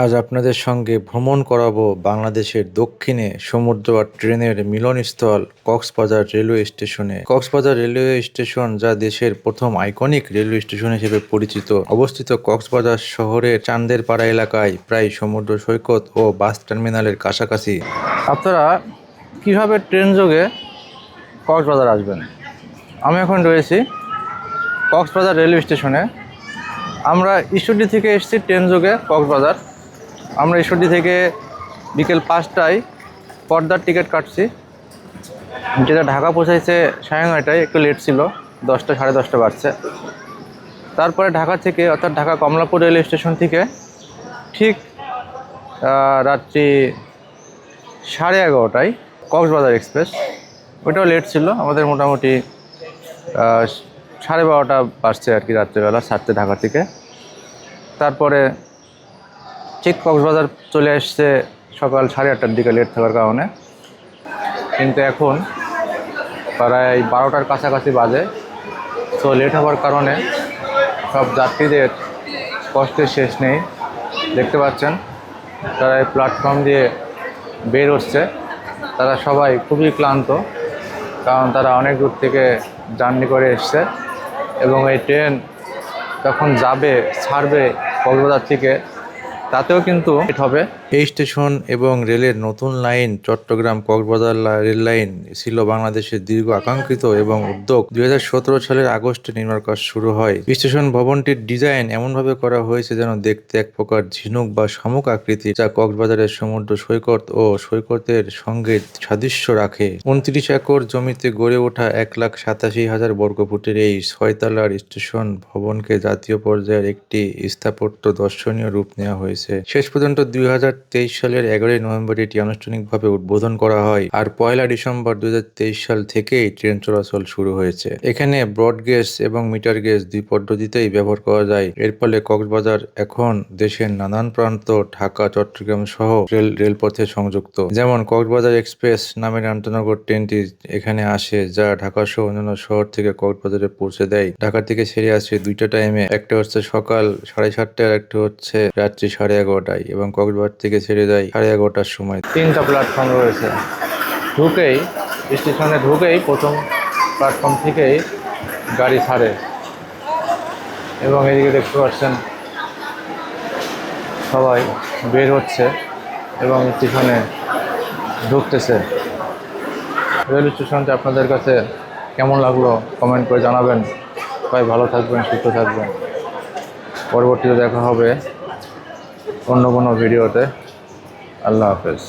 আজ আপনাদের সঙ্গে ভ্রমণ করাবো বাংলাদেশের দক্ষিণে সমুদ্র আর ট্রেনের মিলনস্থল কক্সবাজার রেলওয়ে স্টেশনে। কক্সবাজার রেলওয়ে স্টেশন যা দেশের প্রথম আইকনিক রেলওয়ে স্টেশন হিসেবে পরিচিত। অবস্থিত কক্সবাজার শহরের চান্দের পাড়া এলাকায় প্রায় সমুদ্র সৈকত ও বাস টার্মিনালের কাছাকাছি। আপনারা কীভাবে ট্রেন যোগে কক্সবাজার আসবেন? আমি এখন রয়েছি কক্সবাজার রেলওয়ে স্টেশনে। আমরা ঈশ্বরদী থেকে এসেছি ট্রেন যোগে কক্সবাজার। আমরা ঈশ্বরদী থেকে বিকেল পাঁচটায় পর্দার টিকিট কাটছি। যেটা ঢাকা পৌঁছাইছে সাড়ে নয়টায়, একটু লেট ছিল, দশটা, সাড়ে দশটা বাজছে। তারপরে ঢাকা থেকে, অর্থাৎ ঢাকা কমলাপুর রেলওয়ে স্টেশন থেকে ঠিক রাত্রি সাড়ে এগারোটায় কক্সবাজার এক্সপ্রেস। ওটাও লেট ছিল, আমাদের মোটামুটি সাড়ে বারোটা বাজছে আর কি রাত্রেবেলা ছাড়তে ঢাকা থেকে। তারপরে ঠিক কক্সবাজার চলে আসছে সকাল সাড়ে আটটার দিকে লেট থাকার কারণে। কিন্তু এখন প্রায় বারোটার কাছাকাছি বাজে। তো লেট হওয়ার কারণে সব যাত্রীদের কষ্টের শেষ নেই। দেখতে পাচ্ছেন, তারা এই প্ল্যাটফর্ম দিয়ে বের হচ্ছে। তারা সবাই খুবই ক্লান্ত, কারণ তারা অনেক দূর থেকে জার্নি করে এসছে এবং এই ট্রেন যখন যাবে, ছাড়বে কক্সবাজার থেকে তাতেও কিন্তু এটা হবে। এই স্টেশন এবং রেলের নতুন line Chattogram Cox's Bazar rail line ছিল বাংলাদেশের দীর্ঘ আকাঙ্ক্ষিত এবং উদ্যোগ। দুই হাজার সতেরো সালের আগস্টে নির্মাণ কাজ শুরু হয়। স্টেশন ভবনটির ডিজাইন এমনভাবে করা হয়েছে যেন দেখতে এক প্রকার ঝিনুক বা শামুক আকৃতি, যা কক্সবাজারের সমুদ্র সৈকত ও সৈকতের সঙ্গে সাদৃশ্য রাখে। উনত্রিশ একর জমিতে গড়ে ওঠা এক লাখ সাতাশি হাজার বর্গফুটের এই ছয়তলার স্টেশন ভবনকে জাতীয় পর্যায়ের একটি স্থাপত্য দর্শনীয় রূপ নেওয়া হয়েছে। শেষ পর্যন্ত দুই সালের এগারোই নভেম্বর এটি আনুষ্ঠানিকভাবে উদ্বোধন করা হয়। আর পয়লা ডিসেম্বর দুই হাজার তেইশ সাল থেকেই ট্রেন চলাচল শুরু হয়েছে। এখানে ব্রড গেজ এবং মিটার গেজ দুই পদ্ধতিতেই ব্যবহার করা যায়। এর ফলে কক্সবাজার এখন দেশের নানান প্রান্ত, ঢাকা, চট্টগ্রাম সহ রেল, রেলপথে সংযুক্ত। যেমন কক্সবাজার এক্সপ্রেস নামের আন্তনগর ট্রেনটি এখানে আসে, যা ঢাকা সহ অন্যান্য শহর থেকে কক্সবাজারে পৌঁছে দেয়। ঢাকা থেকে ছেড়ে আসে দুইটা টাইমে। একটা হচ্ছে সকাল সাড়ে সাতটায় আর একটা হচ্ছে রাত্রি সাড়ে এগারোটায়। এবং কক্সবাজার থেকে ছেড়ে যায় সাড়ে এগারোটার সময়। তিনটা প্ল্যাটফর্ম রয়েছে। ঢুকেই স্টেশনে ঢুকেই প্রথম প্ল্যাটফর্ম থেকেই গাড়ি ছাড়ে। এবং এদিকে দেখতে পাচ্ছেন, সবাই বের হচ্ছে এবং স্টেশনে ঢুকতেছে। রেল স্টেশনটা আপনাদের কাছে কেমন লাগল কমেন্ট করে জানাবেন। সবাই ভালো থাকবেন, সুস্থ থাকবেন। পরবর্তীতে দেখা হবে অন্য কোনো ভিডিওতে। আল্লাহ হাফেজ